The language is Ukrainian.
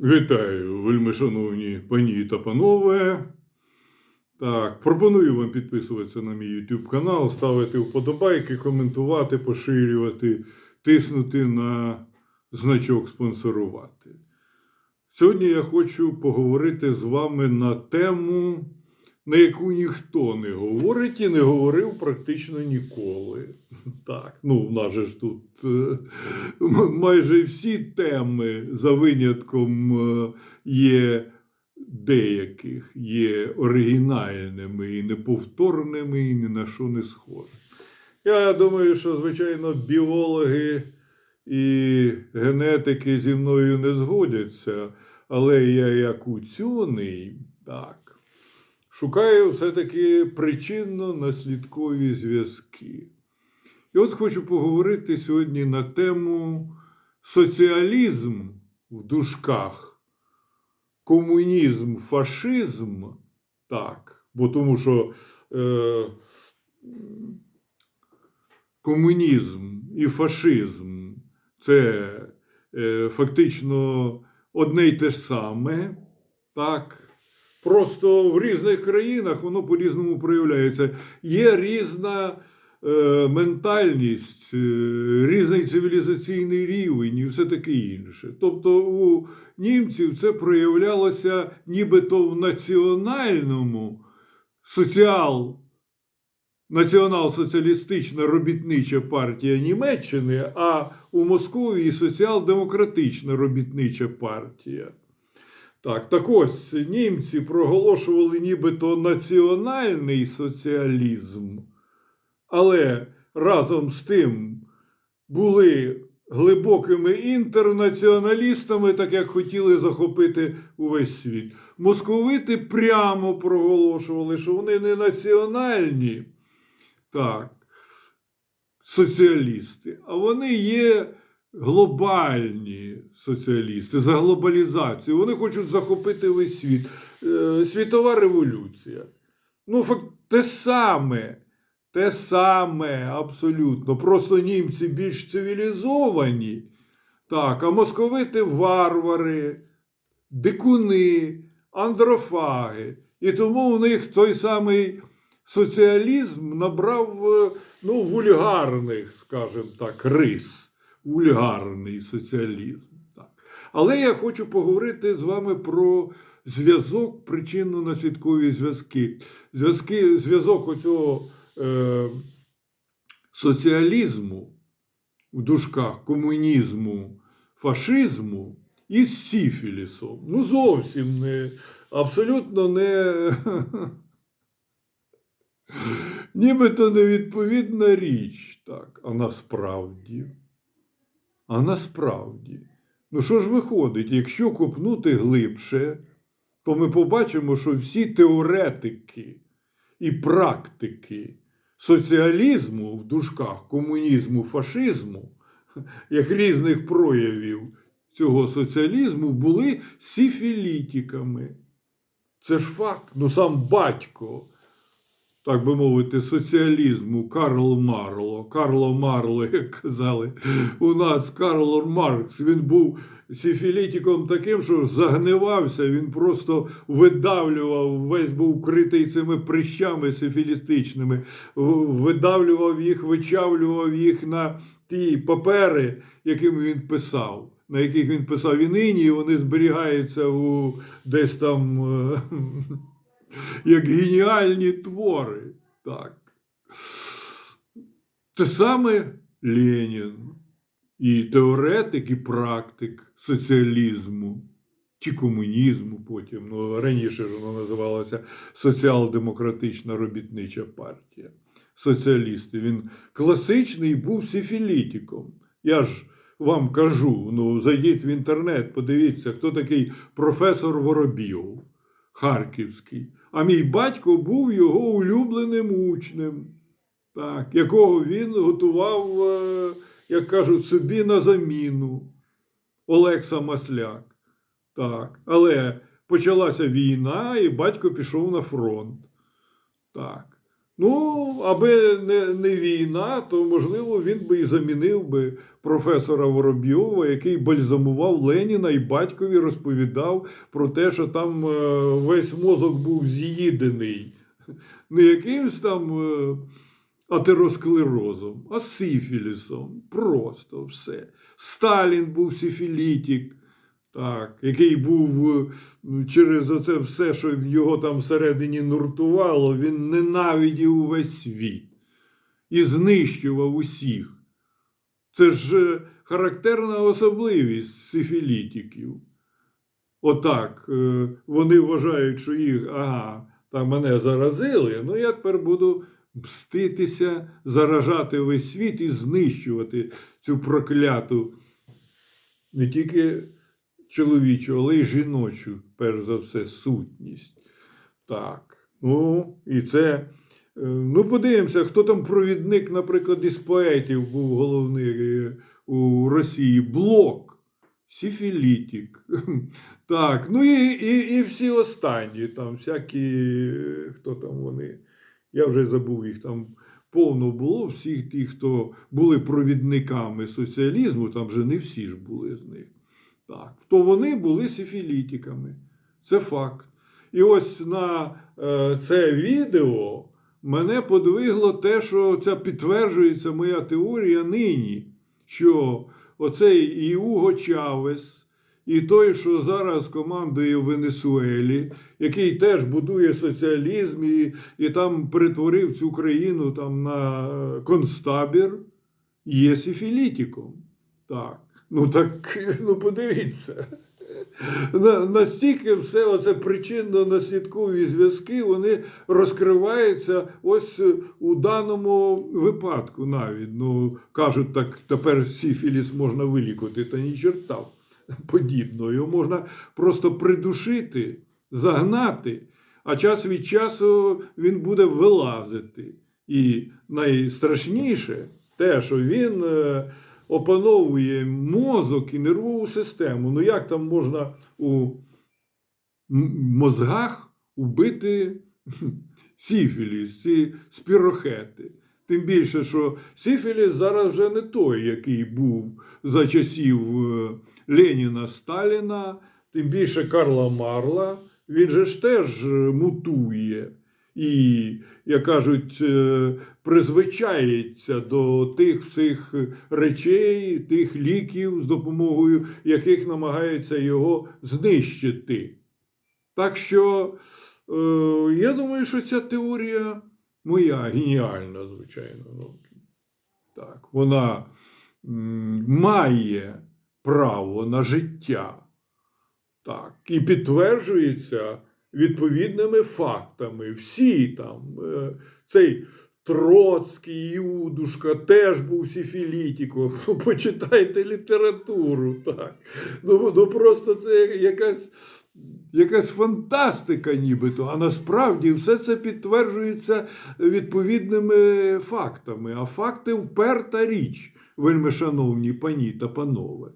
Вітаю, вельми шановні пані та панове. Так, пропоную вам підписуватися на мій YouTube канал, ставити вподобайки, коментувати, поширювати, тиснути на значок спонсорувати. Сьогодні я хочу поговорити з вами на тему, на яку ніхто не говорить і не говорив практично ніколи. Так, ну в нас же ж тут е, майже всі теми за винятком е, є деяких, є оригінальними і неповторними, і ні на що не схожі. Я думаю, що, звичайно, біологи і генетики зі мною не згодяться, але я як учений, так, шукаю все-таки причинно-наслідкові зв'язки. І от хочу поговорити сьогодні на тему соціалізм в дужках, комунізм, фашизм. Так, бо тому що е, комунізм і фашизм це е, фактично одне й те ж саме. Так. Просто в різних країнах воно по-різному проявляється. Є різна е, ментальність, е, різний цивілізаційний рівень і все таке інше. Тобто у німців це проявлялося нібито в національному соціал, націонал-соціалістична робітнича партія Німеччини, а у Московії соціал-демократична робітнича партія. Так, так ось німці проголошували нібито національний соціалізм, але разом з тим були глибокими інтернаціоналістами, так як хотіли захопити увесь світ. Московити прямо проголошували, що вони не національні, так, соціалісти, а вони є глобальні соціалісти за глобалізацію. Вони хочуть захопити весь світ. Е, Світова революція. Ну, факт, те саме. Те саме абсолютно. Просто німці більш цивілізовані. Так, а московити варвари, дикуни, андрофаги. І тому у них той самий соціалізм набрав е, ну, вульгарних, скажімо так, рис. Вульгарний соціалізм. Так. Але я хочу поговорити з вами про зв'язок, причинно-наслідкові зв'язки. Зв'язки, зв'язок оцього е, соціалізму в дужках, комунізму, фашизму із сіфілісом. Ну, зовсім не, абсолютно не. Нібито невідповідна річ, так, а насправді. А насправді, ну що ж виходить, якщо копнути глибше, то ми побачимо, що всі теоретики і практики соціалізму в дужках, комунізму, фашизму, як різних проявів цього соціалізму, були сіфілітиками. Це ж факт, ну сам батько так би мовити, соціалізму Карл Марло. Карло Марло, як казали, у нас Карл Маркс, він був сифілітиком таким, що загнивався, він просто видавлював, весь був критий цими прищами сифілістичними, видавлював їх, вичавлював їх на ті папери, якими він писав. На яких він писав і нині, і вони зберігаються у десь там е, як геніальні твори. Так. Те саме Ленін і теоретик, і практик соціалізму чи комунізму потім. Ну, раніше ж воно називалося Соціал-демократична робітнича партія. Соціалісти. Він класичний був сифілітиком. Я ж вам кажу: ну, зайдіть в інтернет, подивіться, хто такий професор Воробйов. Харківський. А мій батько був його улюбленим учнем, так, якого він готував, е, як кажуть, собі на заміну. Олекса Масляк. Так. Але почалася війна, і батько пішов на фронт. Так. Ну, аби не, не війна, то можливо він би і замінив би професора Воробйова, який бальзамував Леніна і батькові розповідав про те, що там е, весь мозок був з'їдений. Не якимсь там е, атеросклерозом, а сифілісом. Просто все. Сталін був сифілітік. Так, який був е, через оце все, що його там всередині нуртувало, він ненавидів увесь світ і знищував усіх. Це ж е, характерна особливість сифілітиків. Отак, е, вони вважають, що їх, ага, там мене заразили, ну я тепер буду мститися, заражати весь світ і знищувати цю прокляту не тільки чоловічу, але й жіночу, перш за все, сутність. Так. Ну, і це. е, Ну, подивимося, хто там провідник, наприклад, із поетів був головний е, у Росії. Блок, Сіфілітік. Так, ну і, і, і всі останні, там всякі, хто там вони, я вже забув їх там. Повно було всіх тих, хто були провідниками соціалізму, там же не всі ж були з них. Так, то вони були сифілітиками. Це факт. І ось на е, це відео мене подвигло те, що це підтверджується моя теорія нині, що оцей і Уго Чавес, і той, що зараз командує в Венесуелі, який теж будує соціалізм і, і там перетворив цю країну там, на е, концтабір, є сифілітиком. Так. Ну так, ну подивіться. Настільки все оце причинно-наслідкові зв'язки вони розкриваються ось у даному випадку навіть. Ну, кажуть, так тепер сіфіліс можна вилікувати, та ні черта подібного. Його можна просто придушити, загнати, а час від часу він буде вилазити. І найстрашніше те, що він е, опановує мозок і нервову систему. Ну як там можна у мозгах убити сіфіліс, ці спірохети? Тим більше, що сіфіліс зараз вже не той, який був за часів е, Леніна Сталіна, тим більше Карла Марла. Він же ж теж е, мутує і, як кажуть, е, призвичається до тих всіх речей, тих ліків, з допомогою яких намагаються його знищити. Так що е, я думаю, що ця теорія моя геніальна, звичайно. Ну, так, вона має право на життя. Так, і підтверджується відповідними фактами. Всі там, е, цей Троцький, Юдушка теж був сифілітиком. Ну, почитайте літературу. Так. Ну, ну просто це якась, якась фантастика, нібито. А насправді все це підтверджується відповідними фактами. А факти вперта річ, вельми шановні пані та панове.